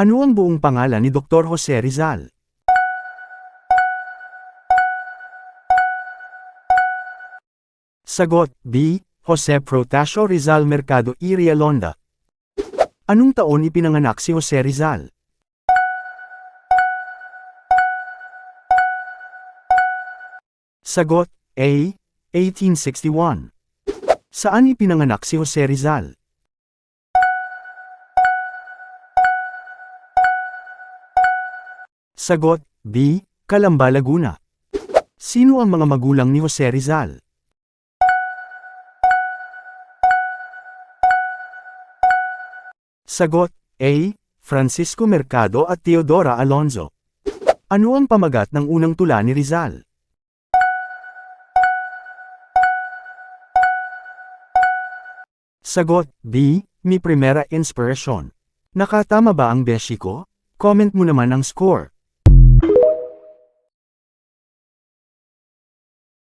Ano ang buong pangalan ni Dr. Jose Rizal? Sagot, B. Jose Protasio Rizal Mercado y Realonda. Anong taon ipinanganak si Jose Rizal? Sagot, A. 1861. Saan ipinanganak si Jose Rizal? Sagot, B. Calamba, Laguna. Sino ang mga magulang ni Jose Rizal? Sagot, A. Francisco Mercado at Teodora Alonzo. Ano ang pamagat ng unang tula ni Rizal? Sagot, B. Mi Primera Inspirasyon. Nakatama ba ang beshi ko? Comment mo naman ang score.